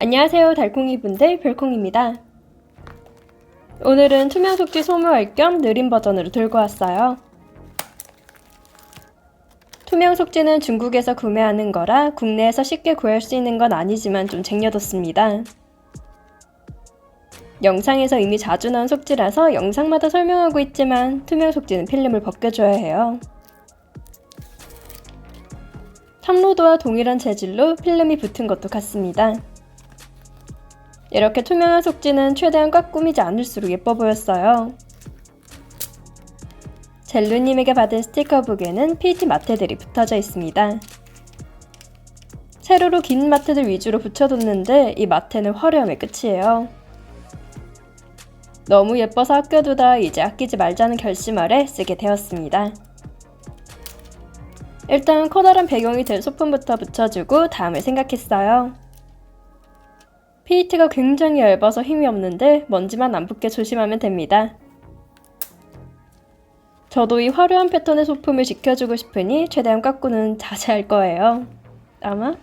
안녕하세요 달콩이 분들 별콩입니다. 오늘은 투명 속지 소모할 겸 느린 버전으로 들고 왔어요. 투명 속지는 중국에서 구매하는 거라 국내에서 쉽게 구할 수 있는 건 아니지만 좀 쟁여뒀습니다. 영상에서 이미 자주 나온 속지라서 영상마다 설명하고 있지만 투명 속지는 필름을 벗겨줘야 해요. 탑로드와 동일한 재질로 필름이 붙은 것도 같습니다. 이렇게 투명한 속지는 최대한 꽉 꾸미지 않을수록 예뻐 보였어요. 젤루님에게 받은 스티커북에는 PT 마테들이 붙어져 있습니다. 세로로 긴 마테들 위주로 붙여뒀는데 이 마테는 화려함의 끝이에요. 너무 예뻐서 아껴두다 이제 아끼지 말자는 결심 아래 쓰게 되었습니다. 일단 커다란 배경이 될 소품부터 붙여주고 다음을 생각했어요. PET가 굉장히 얇아서 힘이 없는데 먼지만 안 붙게 조심하면 됩니다. 저도 이 화려한 패턴의 소품을 지켜주고 싶으니 최대한 깎고는 자제할 거예요. 아마?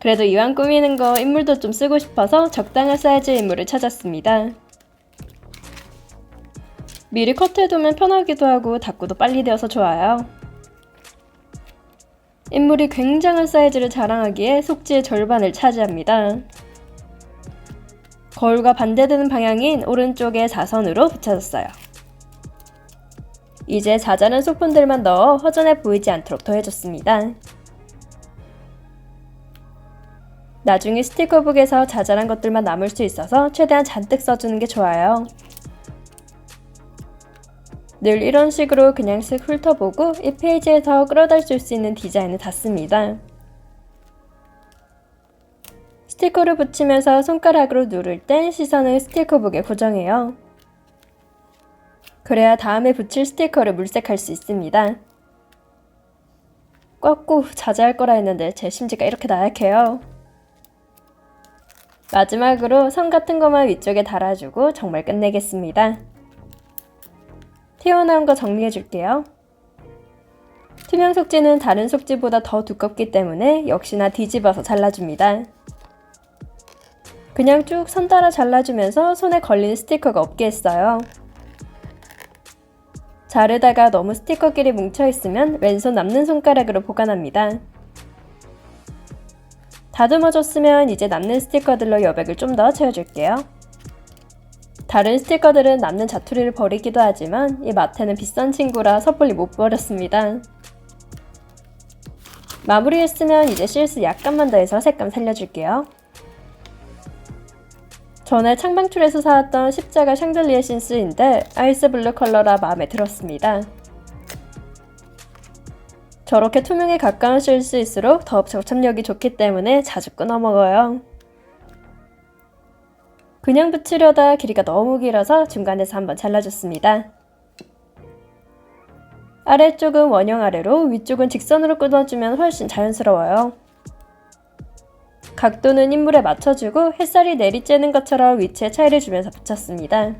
그래도 이왕 꾸미는 거 인물도 좀 쓰고 싶어서 적당한 사이즈의 인물을 찾았습니다. 미리 컷해두면 편하기도 하고 닦고도 빨리 되어서 좋아요. 인물이 굉장한 사이즈를 자랑하기에 속지의 절반을 차지합니다. 거울과 반대되는 방향인 오른쪽에 사선으로 붙여졌어요. 이제 자잘한 소품들만 넣어 허전해 보이지 않도록 더해줬습니다. 나중에 스티커북에서 자잘한 것들만 남을 수 있어서 최대한 잔뜩 써주는 게 좋아요. 늘 이런 식으로 그냥 쓱 훑어보고 이 페이지에서 끌어다 줄수 있는 디자인을 다 씁니다. 스티커를 붙이면서 손가락으로 누를 땐 시선을 스티커북에 고정해요. 그래야 다음에 붙일 스티커를 물색할 수 있습니다. 꽉고 자제할 거라 했는데 제 심지가 이렇게 나약해요. 마지막으로 선 같은 것만 위쪽에 달아주고 정말 끝내겠습니다. 튀어나온 거 정리해 줄게요. 투명 속지는 다른 속지보다 더 두껍기 때문에 역시나 뒤집어서 잘라줍니다. 그냥 쭉 선 따라 잘라주면서 손에 걸리는 스티커가 없게 했어요. 자르다가 너무 스티커끼리 뭉쳐있으면 왼손 남는 손가락으로 보관합니다. 다듬어줬으면 이제 남는 스티커들로 여백을 좀 더 채워줄게요. 다른 스티커들은 남는 자투리를 버리기도 하지만 이 마테는 비싼 친구라 섣불리 못 버렸습니다. 마무리했으면 이제 실수 약간만 더해서 색감 살려줄게요. 전에 창방출에서 사왔던 십자가 샹들리에 신스인데 아이스 블루 컬러라 마음에 들었습니다. 저렇게 투명에 가까운 실수일수록 더 접착력이 좋기 때문에 자주 끊어 먹어요. 그냥 붙이려다 길이가 너무 길어서 중간에서 한번 잘라줬습니다. 아래쪽은 원형 아래로 위쪽은 직선으로 끊어주면 훨씬 자연스러워요. 각도는 인물에 맞춰주고 햇살이 내리쬐는 것처럼 위치에 차이를 주면서 붙였습니다.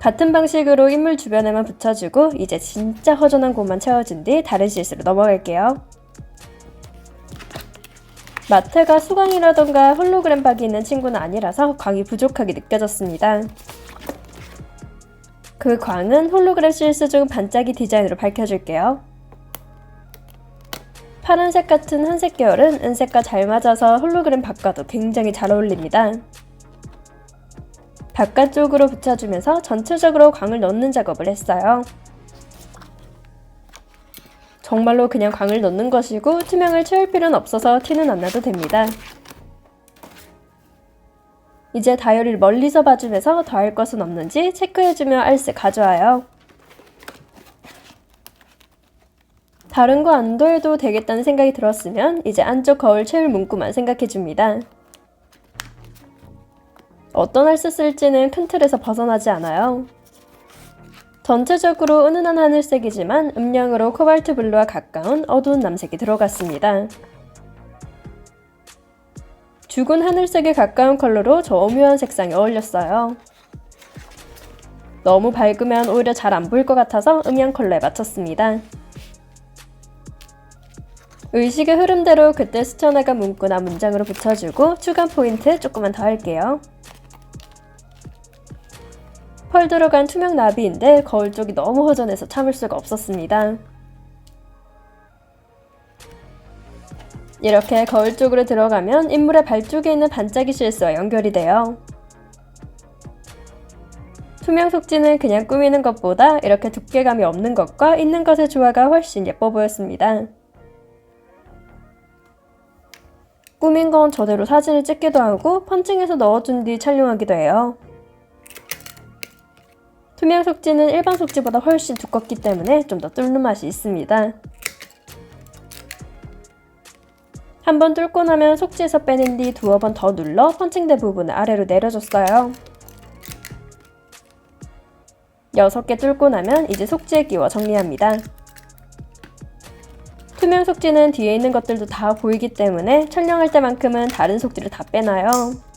같은 방식으로 인물 주변에만 붙여주고 이제 진짜 허전한 곳만 채워준 뒤 다른 실수로 넘어갈게요. 마트가 수광이라던가 홀로그램 박이 있는 친구는 아니라서 광이 부족하게 느껴졌습니다. 그 광은 홀로그램 실수 중 반짝이 디자인으로 밝혀줄게요. 파란색 같은 한색 계열은 은색과 잘 맞아서 홀로그램 바과도 굉장히 잘 어울립니다. 바깥쪽으로 붙여주면서 전체적으로 광을 넣는 작업을 했어요. 정말로 그냥 광을 넣는 것이고 투명을 채울 필요는 없어서 티는 안 나도 됩니다. 이제 다이어리를 멀리서 봐주면서 더할 것은 없는지 체크해주며 알스 가져와요. 다른 거 안 더해도 되겠다는 생각이 들었으면 이제 안쪽 거울 채울 문구만 생각해줍니다. 어떤 알스 쓸지는 큰 틀에서 벗어나지 않아요. 전체적으로 은은한 하늘색이지만 음영으로 코발트 블루와 가까운 어두운 남색이 들어갔습니다. 죽은 하늘색에 가까운 컬러로 저 오묘한 색상이 어울렸어요. 너무 밝으면 오히려 잘 안 보일 것 같아서 음영 컬러에 맞췄습니다. 의식의 흐름대로 그때 스쳐나간 문구나 문장으로 붙여주고 추가 포인트 조금만 더 할게요. 펄 들어간 투명 나비인데 거울 쪽이 너무 허전해서 참을 수가 없었습니다. 이렇게 거울 쪽으로 들어가면 인물의 발 쪽에 있는 반짝이 실수와 연결이 돼요. 투명 속지는 그냥 꾸미는 것보다 이렇게 두께감이 없는 것과 있는 것의 조화가 훨씬 예뻐 보였습니다. 꾸민 건 저대로 사진을 찍기도 하고 펀칭해서 넣어준 뒤 촬영하기도 해요. 투명 속지는 일반 속지보다 훨씬 두껍기 때문에 좀 더 뚫는 맛이 있습니다. 한번 뚫고 나면 속지에서 빼낸 뒤 두어 번 더 눌러 펀칭된 부분을 아래로 내려줬어요. 6개 뚫고 나면 이제 속지에 끼워 정리합니다. 투명 속지는 뒤에 있는 것들도 다 보이기 때문에 촬영할 때만큼은 다른 속지를 다 빼놔요.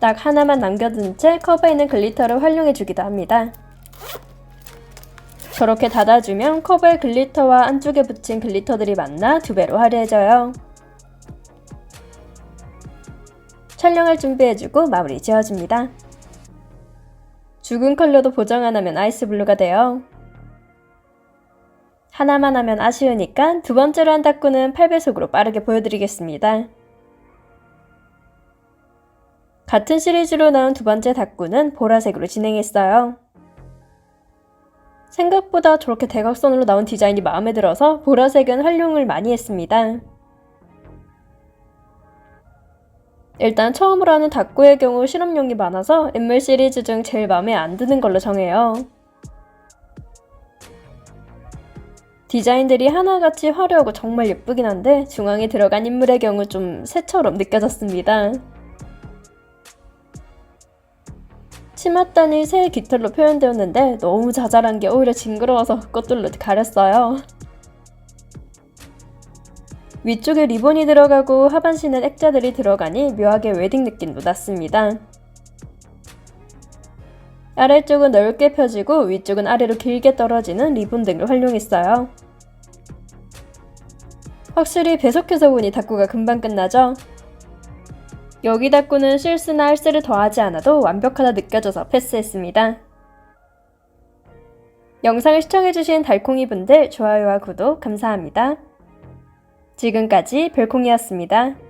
딱 하나만 남겨둔 채 커버에 있는 글리터를 활용해주기도 합니다. 저렇게 닫아주면 커버의 글리터와 안쪽에 붙인 글리터들이 만나 두 배로 화려해져요. 촬영을 준비해주고 마무리 지어줍니다. 죽은 컬러도 보정 안 하면 아이스 블루가 돼요. 하나만 하면 아쉬우니까 두 번째로 한 닦구는 8배속으로 빠르게 보여드리겠습니다. 같은 시리즈로 나온 두 번째 닦구는 보라색으로 진행했어요. 생각보다 저렇게 대각선으로 나온 디자인이 마음에 들어서 보라색은 활용을 많이 했습니다. 일단 처음으로 하는 닭구의 경우 실험용이 많아서 인물 시리즈 중 제일 마음에 안 드는 걸로 정해요. 디자인들이 하나같이 화려하고 정말 예쁘긴 한데 중앙에 들어간 인물의 경우 좀 새처럼 느껴졌습니다. 치맛단이 새 깃털로 표현되었는데 너무 자잘한 게 오히려 징그러워서 꽃들로 가렸어요. 위쪽에 리본이 들어가고 하반신엔 액자들이 들어가니 묘하게 웨딩 느낌도 났습니다. 아래쪽은 넓게 펴지고 위쪽은 아래로 길게 떨어지는 리본 등을 활용했어요. 확실히 배속해서 보니 닦구가 금방 끝나죠? 여기 닦구는 실수나 할수를 더하지 않아도 완벽하다 느껴져서 패스했습니다. 영상을 시청해주신 달콩이 분들 좋아요와 구독 감사합니다. 지금까지 별콩이었습니다.